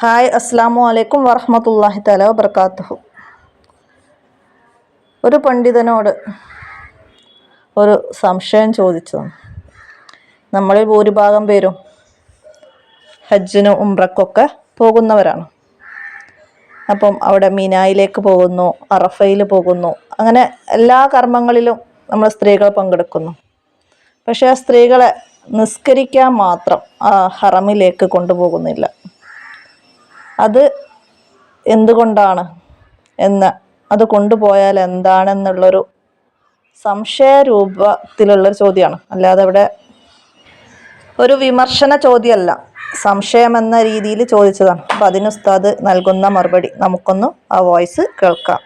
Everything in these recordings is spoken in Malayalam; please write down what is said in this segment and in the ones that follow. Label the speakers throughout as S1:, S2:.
S1: ഹായ് അസ്സാമു അലൈക്കും വറഹമത്തല്ലാഹി തല വബർക്കാത്തുഹു ഒരു പണ്ഡിതനോട് ഒരു സംശയം ചോദിച്ചു നമ്മളിൽ ഭൂരിഭാഗം പേരും ഹജ്ജിനും ഉംറക്കൊക്കെ പോകുന്നവരാണ്. അപ്പം അവിടെ മീനായിലേക്ക് പോകുന്നു അറഫയിൽ പോകുന്നു അങ്ങനെ എല്ലാ കർമ്മങ്ങളിലും നമ്മൾ സ്ത്രീകൾ പങ്കെടുക്കുന്നു. പക്ഷേ ആ സ്ത്രീകളെ നിസ്കരിക്കാൻ മാത്രം ആ ഹറമിലേക്ക് കൊണ്ടുപോകുന്നില്ല. അത് എന്തുകൊണ്ടാണ് എന്ന് അത് കൊണ്ടുപോയാൽ എന്താണെന്നുള്ളൊരു സംശയ രൂപത്തിലുള്ളൊരു ചോദ്യമാണ്. അല്ലാതെ ഇവിടെ ഒരു വിമർശന ചോദ്യമല്ല. സംശയം എന്ന രീതിയിൽ ചോദിച്ചതാണ്. അപ്പം അതിന് ഉസ്താദ് നൽകുന്ന മറുപടി. നമുക്കൊന്ന് ആ വോയിസ് കേൾക്കാം.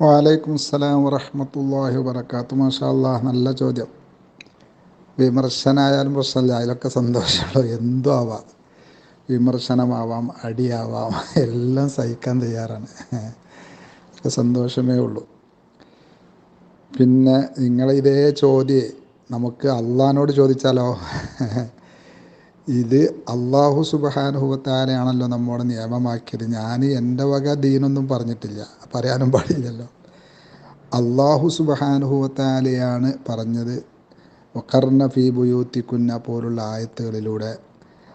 S2: വാലൈക്കും അസ്സലാം വറഹമത്തല്ലാഹി വബർക്കാത്തു മാഷാ അല്ലാഹ് നല്ല ചോദ്യം. വിമർശനായാലും പ്രശ്നമില്ല. അതിലൊക്കെ സന്തോഷമുള്ളൂ എന്തോ ആവാം. വിമർശനമാവാം അടിയാവാം എല്ലാം സഹിക്കാൻ തയ്യാറാണ്. സന്തോഷമേ ഉള്ളൂ. പിന്നെ നിങ്ങൾ ഇതേ ചോദ്യം നമുക്ക് അള്ളഹാനോട് ചോദിച്ചാലോ? ഇത് അള്ളാഹു സുബഹാനുഭവത്താരെയാണല്ലോ നമ്മോട് നിയമമാക്കിയത്. ഞാൻ എന്റെ വക ദീനൊന്നും പറഞ്ഞിട്ടില്ല. പറയാനും പാടില്ലല്ലോ. അള്ളാഹു സുബഹാനുഭവത്താലെയാണ് പറഞ്ഞത്. ഒക്കർണ ഫീ ബുയൂത്തിക്കുന്ന പോലുള്ള ആയത്തുകളിലൂടെ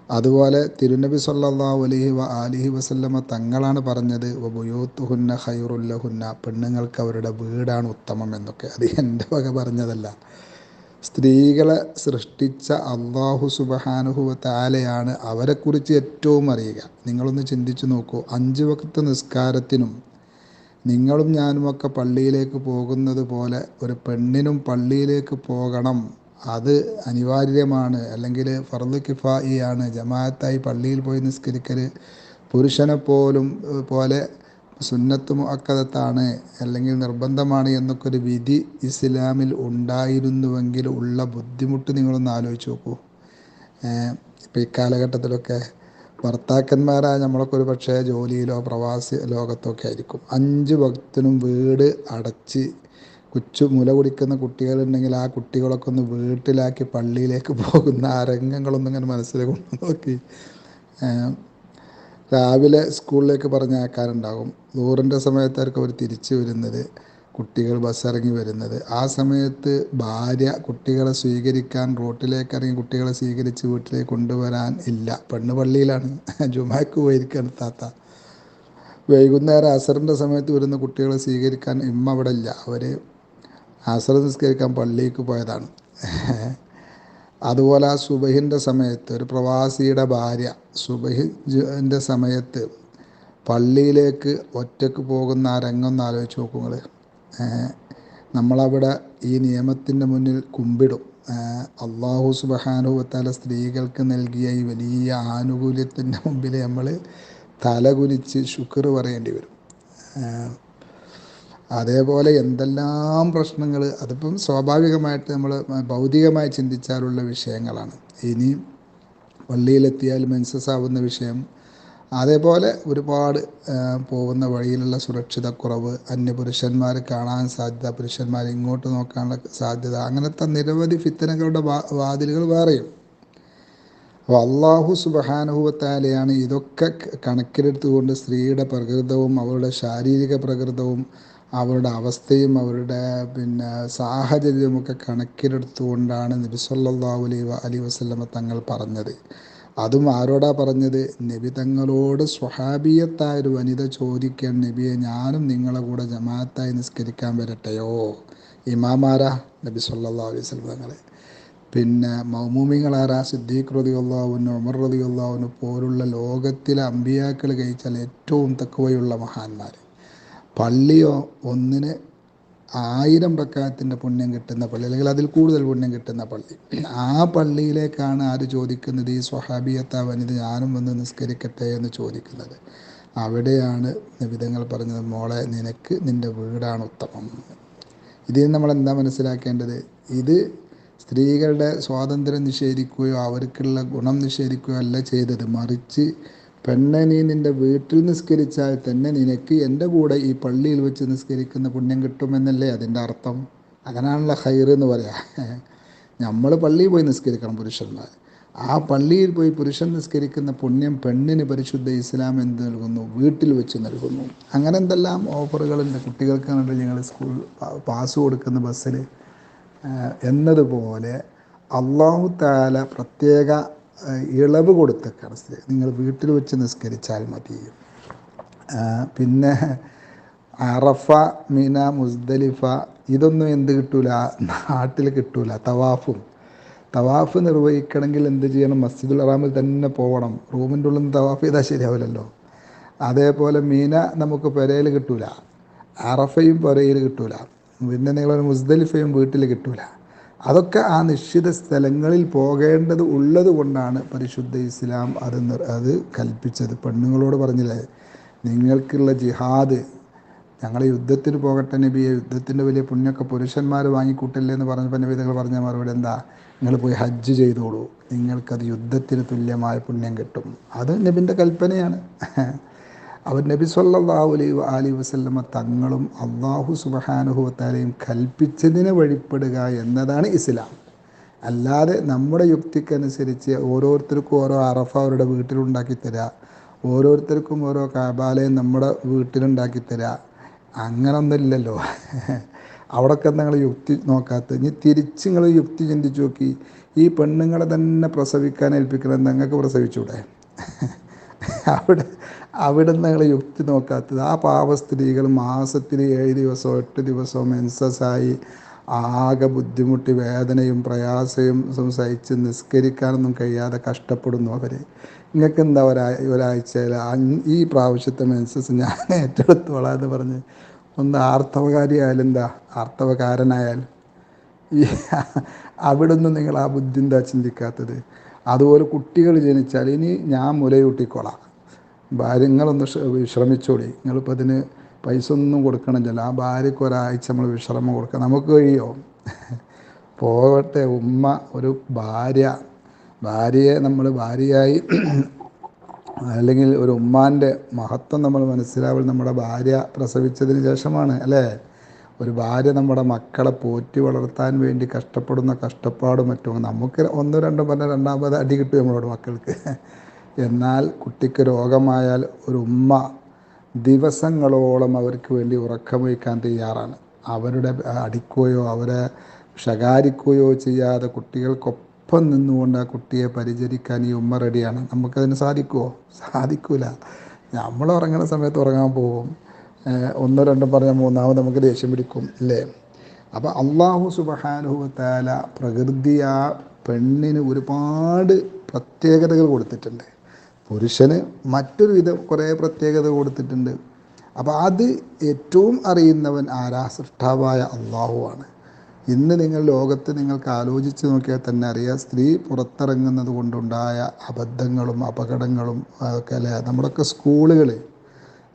S2: അതുപോലെ തിരുനബി സല്ലാഹു അലഹി വ അലിഹി വസല്ലമ്മ തങ്ങളാണ് പറഞ്ഞത് വബുയൂത്തുഹുന്ന ഹൈറുല്ലഹുന്ന പെണ്ണുങ്ങൾക്ക് അവരുടെ വീടാണ് ഉത്തമം എന്നൊക്കെ. അത് എന്റെ വക പറഞ്ഞതല്ല. സ്ത്രീകളെ സൃഷ്ടിച്ച അള്ളാഹു സുബഹാനുഹുവ അവരെക്കുറിച്ച് ഏറ്റവും അറിയുക. നിങ്ങളൊന്ന് ചിന്തിച്ചു നോക്കൂ. അഞ്ച് വക്ത നിസ്കാരത്തിനും നിങ്ങളും ഞാനുമൊക്കെ പള്ളിയിലേക്ക് പോകുന്നത് പോലെ ഒരു പെണ്ണിനും പള്ളിയിലേക്ക് പോകണം. അത് അനിവാര്യമാണ്. അല്ലെങ്കിൽ ഫർദ് കിഫായിയാണ്. ജമാഅത്തായി പള്ളിയിൽ പോയി നിസ്കരിക്കൽ പുരുഷനെ പോലും പോലെ സുന്നത്ത് മുഅക്കദത്താണ്. അല്ലെങ്കിൽ നിർബന്ധമാണ് എന്നൊക്കെ ഒരു വിധി ഇസ്ലാമിൽ ഉണ്ടായിരുന്നുവെങ്കിൽ ഉള്ള ബുദ്ധിമുട്ട് നിങ്ങളൊന്ന് ആലോചിച്ച് നോക്കൂ. ഇപ്പം ഈ കാലഘട്ടത്തിലൊക്കെ ഭർത്താക്കന്മാരായ നമ്മളൊക്കെ ഒരു പക്ഷേ ജോലിയിലോ പ്രവാസി ലോകത്തൊക്കെ ആയിരിക്കും. അഞ്ച് ഭക്തനും വീട് അടച്ച് കൊച്ചു മുല കുടിക്കുന്ന കുട്ടികളുണ്ടെങ്കിൽ ആ കുട്ടികളൊക്കെ ഒന്ന് വീട്ടിലാക്കി പള്ളിയിലേക്ക് പോകുന്ന ആ രംഗങ്ങളൊന്നും ഇങ്ങനെ മനസ്സിൽ കൊണ്ട് നോക്കി. രാവിലെ സ്കൂളിലേക്ക് പറഞ്ഞയക്കാറുണ്ടാകും നൂറിന്റെ സമയത്തായിരിക്കും അവർ തിരിച്ചു വരുന്നത്. കുട്ടികൾ ബസ് ഇറങ്ങി വരുന്നത്. ആ സമയത്ത് ഭാര്യ കുട്ടികളെ സ്വീകരിക്കാൻ റോട്ടിലേക്ക് ഇറങ്ങി കുട്ടികളെ സ്വീകരിച്ച് വീട്ടിലേക്ക് കൊണ്ടുവരാൻ ഇല്ല. പെണ്ണ് പള്ളിയിലാണ്. ജുമാക്ക് പോയിരിക്കുകയാണ് താത്ത. വൈകുന്നേരം അസറിന്റെ സമയത്ത് വരുന്ന കുട്ടികളെ സ്വീകരിക്കാൻ ഇമ്മ അവിടെ ഇല്ല. അവർ അസർ നിസ്കരിക്കാൻ പള്ളിക്ക് പോയതാണ്. അതുപോലെ ആ സുബഹിന്റെ സമയത്ത് ഒരു പ്രവാസിയുടെ ഭാര്യ സുബഹിന്റെ സമയത്ത് പള്ളിയിലേക്ക് ഒറ്റയ്ക്ക് പോകുന്ന ആ രംഗം ഒന്ന് ആലോചിച്ച് നോക്കുങ്ങൾ നമ്മളവിടെ ഈ നിയമത്തിന്റെ മുന്നിൽ കുമ്പിടും. അള്ളാഹു സുബഹാനുവത്താല സ്ത്രീകൾക്ക് നൽകിയ ഈ വലിയ ആനുകൂല്യത്തിന്റെ മുമ്പിൽ നമ്മൾ തലകുനിച്ച് ശുക്ർ പറയേണ്ടി വരും. അതേപോലെ എന്തെല്ലാം പ്രശ്നങ്ങൾ അതിപ്പം സ്വാഭാവികമായിട്ട് നമ്മൾ ഭൗതികമായി ചിന്തിച്ചാലുള്ള വിഷയങ്ങളാണ്. ഇനി പള്ളിയിലെത്തിയാൽ മെൻസസ് ആവുന്ന വിഷയം അതേപോലെ ഒരുപാട് പോകുന്ന വഴിയിലുള്ള സുരക്ഷിതക്കുറവ് അന്യപുരുഷന്മാർ കാണാൻ സാധ്യത പുരുഷന്മാർ ഇങ്ങോട്ട് നോക്കാനുള്ള സാധ്യത അങ്ങനത്തെ നിരവധി ഫിത്തനകളുടെ വാതിലുകൾ വേറെയും. അപ്പോൾ അള്ളാഹു സുബഹാനുഭവത്താലെയാണ് ഇതൊക്കെ കണക്കിലെടുത്തുകൊണ്ട് സ്ത്രീയുടെ പ്രകൃതവും അവളുടെ ശാരീരിക പ്രകൃതവും അവരുടെ അവസ്ഥയും അവരുടെ പിന്നെ സാഹചര്യവുമൊക്കെ കണക്കിലെടുത്തുകൊണ്ടാണ് നബി സല്ലല്ലാഹു അലൈഹി അലി വസ്ലമ തങ്ങൾ പറഞ്ഞത്. അതും ആരോടാ പറഞ്ഞത്? നബി തങ്ങളോട് സ്വഹാബിയത്തായ ഒരു വനിത ചോദിക്കാൻ നബിയെ ഞാനും നിങ്ങളെ കൂടെ ജമാഅത്തായി നിസ്കരിക്കാൻ വരട്ടെയോ? ഇമാമാരാ? നബി സല്ലാ അലൈഹി വസല്ലം തങ്ങളെ. പിന്നെ മൗമൂമികളാരാ? സിദ്ദീഖ് റതി അള്ളാഹുവിന് ഉമർ റതി അള്ളാഹുവിന് പോലുള്ള ലോകത്തിലെ അമ്പിയാക്കൾ കഴിച്ചാൽ ഏറ്റവും തക്കവയുള്ള മഹാന്മാർ പള്ളിയോ ഒന്നിന് ആയിരം പ്രക്കാരത്തിന്റെ പുണ്യം കിട്ടുന്ന പള്ളി അല്ലെങ്കിൽ അതിൽ കൂടുതൽ പുണ്യം കിട്ടുന്ന പള്ളി. ആ പള്ളിയിലേക്കാണ് ആര് ചോദിക്കുന്നത്? ഈ സ്വഹാബിയത്ത വനിത ഞാനും വന്ന് നിസ്കരിക്കട്ടെ എന്ന് ചോദിക്കുന്നത്. അവിടെയാണ് നിബിധങ്ങൾ പറഞ്ഞത് മോളെ നിനക്ക് നിന്റെ വീടാണ് ഉത്തമം. ഇതിൽ നമ്മൾ എന്താ മനസ്സിലാക്കേണ്ടത്? ഇത് സ്ത്രീകളുടെ സ്വാതന്ത്ര്യം നിഷേധിക്കുകയോ അവർക്കുള്ള ഗുണം നിഷേധിക്കുകയോ അല്ല ചെയ്തത്. മറിച്ച് പെണ്ണെ നീ നിന്റെ വീട്ടിൽ നിസ്കരിച്ചാൽ തന്നെ നിനക്ക് എന്റെ കൂടെ ഈ പള്ളിയിൽ വെച്ച് നിസ്കരിക്കുന്ന പുണ്യം കിട്ടുമെന്നല്ലേ അതിന്റെ അർത്ഥം? അതിനാണല്ലോ ഹൈർ എന്ന് പറയാ. നമ്മൾ പള്ളിയിൽ പോയി നിസ്കരിക്കണം പുരുഷന്മാർ. ആ പള്ളിയിൽ പോയി പുരുഷൻ നിസ്കരിക്കുന്ന പുണ്യം പെണ്ണിന് പരിശുദ്ധ ഇസ്ലാം എന്ത് നൽകുന്നു? വീട്ടിൽ വെച്ച് നൽകുന്നു. അങ്ങനെ എന്തെല്ലാം ഓഫറുകളുണ്ട് കുട്ടികൾക്ക് കണ്ടിട്ട് ഞങ്ങൾ സ്കൂൾ പാസ് കൊടുക്കുന്ന ബസ്സിൽ? എന്നതുപോലെ അള്ളാഹു താല പ്രത്യേക ഇളവ് കൊടുത്തേക്കാണ് നിങ്ങൾ വീട്ടിൽ വെച്ച് നിസ്കരിച്ചാൽ മതി. പിന്നെ അറഫ മീന മുസ്ദലിഫ ഇതൊന്നും എന്ത് കിട്ടൂല? നാട്ടിൽ കിട്ടൂല. തവാഫും. തവാഫ് നിർവഹിക്കണമെങ്കിൽ എന്ത് ചെയ്യണം? മസ്ജിദുൽ അറാമിൽ തന്നെ പോകണം റൂമിന്റെ ഉള്ളിൽ നിന്ന് തവാഫ് ചെയ്താൽ ശരിയാവില്ലല്ലോ. അതേപോലെ മീന നമുക്ക് പെരയിൽ കിട്ടൂല. അറഫയും പെരയിൽ കിട്ടൂല. പിന്നെ നിങ്ങൾ മുസ്ദലിഫയും വീട്ടിൽ കിട്ടൂല. അതൊക്കെ ആ നിശ്ചിത സ്ഥലങ്ങളിൽ പോകേണ്ടത് ഉള്ളത് കൊണ്ടാണ് പരിശുദ്ധ ഇസ്ലാം അത് അത് കൽപ്പിച്ചത്. പെണ്ണുങ്ങളോട് പറഞ്ഞില്ലേ നിങ്ങൾക്കുള്ള ജിഹാദ് ഞങ്ങൾ യുദ്ധത്തിന് പോകട്ടെ നബിയെ യുദ്ധത്തിന്റെ വലിയ പുണ്യൊക്കെ പുരുഷന്മാർ വാങ്ങിക്കൂട്ടില്ലേ എന്ന് പറഞ്ഞ നബിതകൾ പറഞ്ഞ മറുപടി എന്താ? നിങ്ങൾ പോയി ഹജ്ജ് ചെയ്തോളൂ. നിങ്ങൾക്കത് യുദ്ധത്തിന് തുല്യമായ പുണ്യം കിട്ടും. അത് നബിന്റെ കൽപ്പനയാണ്. അവർ നബി സല്ലാഹു അലൈ അലി വസ്ലമ തങ്ങളും അള്ളാഹു സുബഹാനുഭവത്താലെയും കൽപ്പിച്ചതിനെ വഴിപ്പെടുക എന്നതാണ് ഇസ്ലാം. അല്ലാതെ നമ്മുടെ യുക്തിക്കനുസരിച്ച് ഓരോരുത്തർക്കും ഓരോ അറഫ അവരുടെ വീട്ടിലുണ്ടാക്കി തരാ ഓരോരുത്തർക്കും ഓരോ കാബാലയം നമ്മുടെ വീട്ടിലുണ്ടാക്കി തരാ അങ്ങനൊന്നുമില്ലല്ലോ. അവിടെയൊക്കെ നിങ്ങൾ യുക്തി നോക്കാത്ത ഇനി തിരിച്ച് നിങ്ങൾ യുക്തി ചിന്തിച്ച് നോക്കി ഈ പെണ്ണുങ്ങളെ തന്നെ പ്രസവിക്കാൻ ഏൽപ്പിക്കണം നിങ്ങൾക്ക് പ്രസവിച്ചൂടെ? അവിടെ അവിടെ നിങ്ങൾ യുക്തി നോക്കാത്തത്. ആ പാവ സ്ത്രീകൾ മാസത്തിൽ ഏഴ് ദിവസമോ എട്ട് ദിവസമോ മെൻസസായി ആകെ ബുദ്ധിമുട്ടി വേദനയും പ്രയാസവും സംസാരിച്ച് നിസ്കരിക്കാനൊന്നും കഴിയാതെ കഷ്ടപ്പെടുന്നു അവർ നിങ്ങൾക്ക് എന്താ ഒരാ ഒരാഴ്ചയിൽ ഈ പ്രാവശ്യത്തെ മെൻസസ് ഞാൻ ഏറ്റെടുത്തോളാം എന്ന് പറഞ്ഞ്. ഒന്ന് ആർത്തവകാരിയായാലും എന്താ? ആർത്തവകാരനായാൽ ഈ അവിടുന്ന് നിങ്ങൾ ആ ബുദ്ധി എന്താ ചിന്തിക്കാത്തത്? അതുപോലെ കുട്ടികൾ ജനിച്ചാൽ ഇനി ഞാൻ മുലയൂട്ടിക്കോളാം. ഭാര്യങ്ങളൊന്ന് വിശ്രമിച്ചോളി. നിങ്ങളിപ്പോൾ അതിന് പൈസ ഒന്നും കൊടുക്കണമെന്നില്ല ആ ഭാര്യയ്ക്ക് ഒരാഴ്ച നമ്മൾ വിശ്രമം കൊടുക്കുക നമുക്ക് കഴിയോ? പോകട്ടെ. ഉമ്മ ഒരു ഭാര്യ. ഭാര്യയെ നമ്മൾ ഭാര്യയായി അല്ലെങ്കിൽ ഒരു ഉമ്മാന്റെ മഹത്വം നമ്മൾ മനസ്സിലാവൽ നമ്മുടെ ഭാര്യ പ്രസവിച്ചതിന് ശേഷമാണ് അല്ലേ? ഒരു ഭാര്യ നമ്മുടെ മക്കളെ പോറ്റി വളർത്താൻ വേണ്ടി കഷ്ടപ്പെടുന്ന കഷ്ടപ്പാടും മറ്റും. നമുക്ക് ഒന്നോ രണ്ടോ പറഞ്ഞാൽ രണ്ടാമത് അടി കിട്ടും നമ്മളോട് മക്കൾക്ക്. എന്നാൽ കുട്ടിക്ക് രോഗമായാൽ ഒരു ഉമ്മ ദിവസങ്ങളോളം അവർക്ക് വേണ്ടി ഉറക്കമൊഴിക്കാൻ തയ്യാറാണ്. അവരുടെ അടിക്കുകയോ അവരെ ശകാരിക്കുകയോ ചെയ്യാതെ കുട്ടികൾക്കൊപ്പം നിന്നുകൊണ്ട് ആ കുട്ടിയെ പരിചരിക്കാൻ ഈ ഉമ്മ റെഡിയാണ്. നമുക്കതിന് സാധിക്കുമോ സാധിക്കില്ല നമ്മൾ ഉറങ്ങുന്ന സമയത്ത് ഉറങ്ങാൻ പോകും ഒന്നോ രണ്ടോ പറഞ്ഞാൽ മൂന്നാമത് നമുക്ക് ദേഷ്യം പിടിക്കും അല്ലേ? അപ്പോൾ അള്ളാഹു സുബഹാനുഭവത്താല പ്രകൃതി ആ പെണ്ണിന് ഒരുപാട് പ്രത്യേകതകൾ കൊടുത്തിട്ടുണ്ട്. പുരുഷന് മറ്റൊരു വിധം കുറേ പ്രത്യേകത കൊടുത്തിട്ടുണ്ട്. അപ്പോൾ അത് ഏറ്റവും അറിയുന്നവൻ ആരാ? സൃഷ്ടാവായ അള്ളാഹുവാണ് ഇന്ന് നിങ്ങൾ ലോകത്ത് നിങ്ങൾക്ക് ആലോചിച്ച് നോക്കിയാൽ തന്നെ അറിയാം സ്ത്രീ പുറത്തിറങ്ങുന്നത് കൊണ്ടുണ്ടായ അബദ്ധങ്ങളും അപകടങ്ങളും ഒക്കെ അല്ലേ? നമ്മുടെയൊക്കെ സ്കൂളുകൾ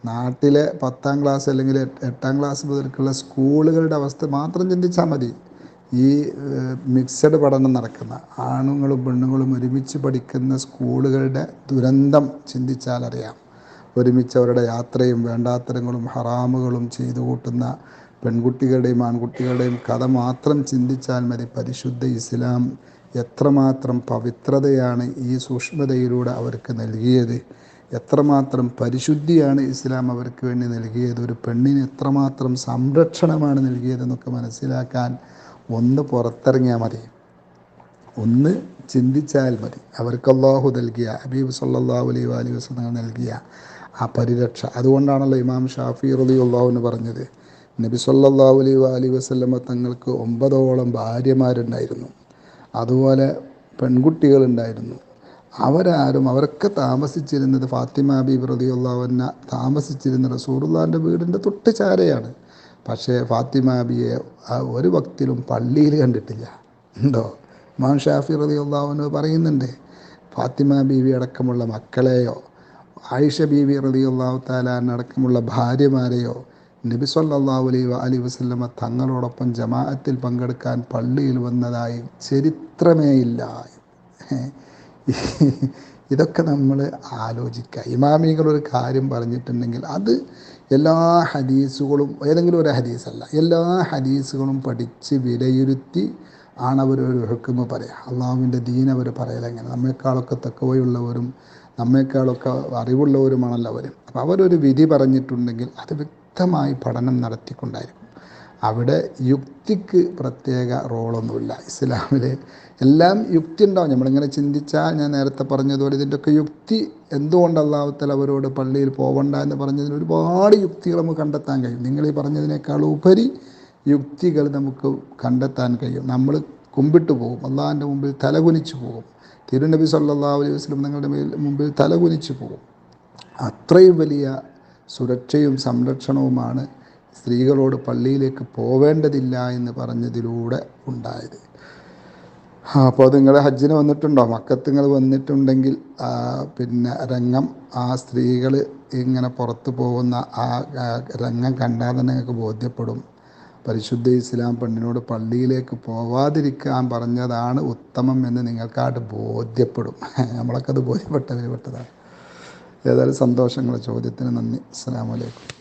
S2: നാട്ടിലെ പത്താം ക്ലാസ് അല്ലെങ്കിൽ എട്ടാം ക്ലാസ് മുതൽക്കുള്ള സ്കൂളുകളുടെ അവസ്ഥ മാത്രം ചിന്തിച്ചാൽ മതി. ഈ മിക്സഡ് പഠനം നടക്കുന്ന ആണുങ്ങളും പെണ്ണുങ്ങളും ഒരുമിച്ച് പഠിക്കുന്ന സ്കൂളുകളുടെ ദുരന്തം ചിന്തിച്ചാൽ അറിയാം. ഒരുമിച്ച് അവരുടെ യാത്രയും വേണ്ടാത്തരങ്ങളും ഹറാമുകളും ചെയ്തു കൂട്ടുന്ന പെൺകുട്ടികളുടെയും ആൺകുട്ടികളുടെയും കഥ മാത്രം ചിന്തിച്ചാൽ മതി. പരിശുദ്ധ ഇസ്ലാം എത്രമാത്രം പവിത്രതയാണ് ഈ സൂക്ഷ്മതയിലൂടെ അവർക്ക് നൽകിയത്. എത്രമാത്രം പരിശുദ്ധിയാണ് ഇസ്ലാം അവർക്ക് വേണ്ടി നൽകിയത്. ഒരു പെണ്ണിന് എത്രമാത്രം സംരക്ഷണമാണ് നൽകിയതെന്നൊക്കെ മനസ്സിലാക്കാൻ ഒന്ന് പുറത്തിറങ്ങിയാൽ മതി. ഒന്ന് ചിന്തിച്ചാൽ മതി. അവർക്ക് അള്ളാഹു നൽകിയ ഹബീബ് സല്ലാഹു അലൈ അലി വസ്ലങ്ങൾ നൽകിയ ആ പരിരക്ഷ. അതുകൊണ്ടാണല്ലോ ഇമാം ഷാഫി റലി അള്ളാഹുവിന് പറഞ്ഞത് നബി സല്ലാഹു അലൈ അലി വസ്ലമ തങ്ങൾക്ക് ഒമ്പതോളം ഭാര്യമാരുണ്ടായിരുന്നു. അതുപോലെ പെൺകുട്ടികളുണ്ടായിരുന്നു. അവരാരും അവരൊക്കെ താമസിച്ചിരുന്നത് ഫാത്തിമ ബീബ് റതിയുള്ളവന്ന താമസിച്ചിരുന്ന റസൂറുല്ലാന്റെ വീടിന്റെ തൊട്ട് ചാരയാണ് പക്ഷേ ഫാത്തിമാബിയെ ഒരു ഭക്തിയിലും പള്ളിയിൽ കണ്ടിട്ടില്ല. ഉണ്ടോ? ഇമാം ഷാഫി റതി റതിയുള്ളവന് പറയുന്നുണ്ട് ഫാത്തിമ ബീവി അടക്കമുള്ള മക്കളെയോ ആയിഷ ബീവി റതിയുള്ളാഹു താലാൻ അടക്കമുള്ള ഭാര്യമാരെയോ നബി സല്ലല്ലാഹു അലൈഹി അലി വസല്ലമ തങ്ങളോടൊപ്പം ജമാഅത്തിൽ പങ്കെടുക്കാൻ പള്ളിയിൽ വന്നതായി ചരിത്രമേ ഇല്ല ഇതൊക്കെ നമ്മൾ ആലോചിക്കുക. ഇമാമികൾ ഒരു കാര്യം പറഞ്ഞിട്ടുണ്ടെങ്കിൽ അത് എല്ലാ ഹദീസുകളും ഏതെങ്കിലും ഒരു ഹദീസല്ല എല്ലാ ഹദീസുകളും പഠിച്ച് വിലയിരുത്തി ആണ് അവർ ഒരു ഹുക്കുമ പറയുക. അള്ളാഹുവിന്റെ ദീൻ അവർ പറയലെങ്ങനെ നമ്മേക്കാളൊക്കെ തക്കവയുള്ളവരും നമ്മേക്കാളൊക്കെ അറിവുള്ളവരുമാണല്ലോ അവർ. അപ്പോൾ അവരൊരു വിധി പറഞ്ഞിട്ടുണ്ടെങ്കിൽ അത് വ്യക്തമായി പഠനം നടത്തിക്കൊണ്ടായിരിക്കും. അവിടെ യുക്തിക്ക് പ്രത്യേക റോളൊന്നുമില്ല ഇസ്ലാമിൽ എല്ലാം യുക്തി ഉണ്ടാവും നമ്മളിങ്ങനെ ചിന്തിച്ചാൽ ഞാൻ നേരത്തെ പറഞ്ഞതുപോലെ ഇതിന്റെയൊക്കെ യുക്തി എന്തുകൊണ്ട് അള്ളാഹുത്തൽ അവരോട് പള്ളിയിൽ പോകണ്ട എന്ന് പറഞ്ഞതിന് ഒരുപാട് യുക്തികൾ നമുക്ക് കണ്ടെത്താൻ കഴിയും. നിങ്ങൾ ഈ പറഞ്ഞതിനേക്കാൾ ഉപരി യുക്തികൾ നമുക്ക് കണ്ടെത്താൻ കഴിയും. നമ്മൾ കുമ്പിട്ട് പോകും. അള്ളാഹിന്റെ മുമ്പിൽ തലകുനിച്ച് പോകും. തിരുനബി സല്ലാ അലൈഹി വസ്ലം നിങ്ങളുടെ മുമ്പിൽ തലകുനിച്ച് പോകും. അത്രയും വലിയ സുരക്ഷയും സംരക്ഷണവുമാണ് സ്ത്രീകളോട് പള്ളിയിലേക്ക് പോവേണ്ടതില്ല എന്ന് പറഞ്ഞതിലൂടെ ഉണ്ടായത്. അപ്പോൾ നിങ്ങൾ ഹജ്ജിന് വന്നിട്ടുണ്ടോ? മക്കത്ത് നിങ്ങൾ വന്നിട്ടുണ്ടെങ്കിൽ പിന്നെ രംഗം ആ സ്ത്രീകൾ ഇങ്ങനെ പുറത്തു പോകുന്ന ആ രംഗം കണ്ടാൽ തന്നെ നിങ്ങൾക്ക് ബോധ്യപ്പെടും. പരിശുദ്ധ ഇസ്ലാം പെണ്ണിനോട് പള്ളിയിലേക്ക് പോവാതിരിക്കാൻ പറഞ്ഞതാണ് ഉത്തമം എന്ന് നിങ്ങൾക്കായിട്ട് ബോധ്യപ്പെടും. നമ്മളൊക്കെ അത് ബോധ്യപ്പെട്ടവർ പെട്ടതാണ്. ഏതായാലും സന്തോഷങ്ങൾ. ചോദ്യത്തിന് നന്ദി. അസ്സാം വലൈക്കും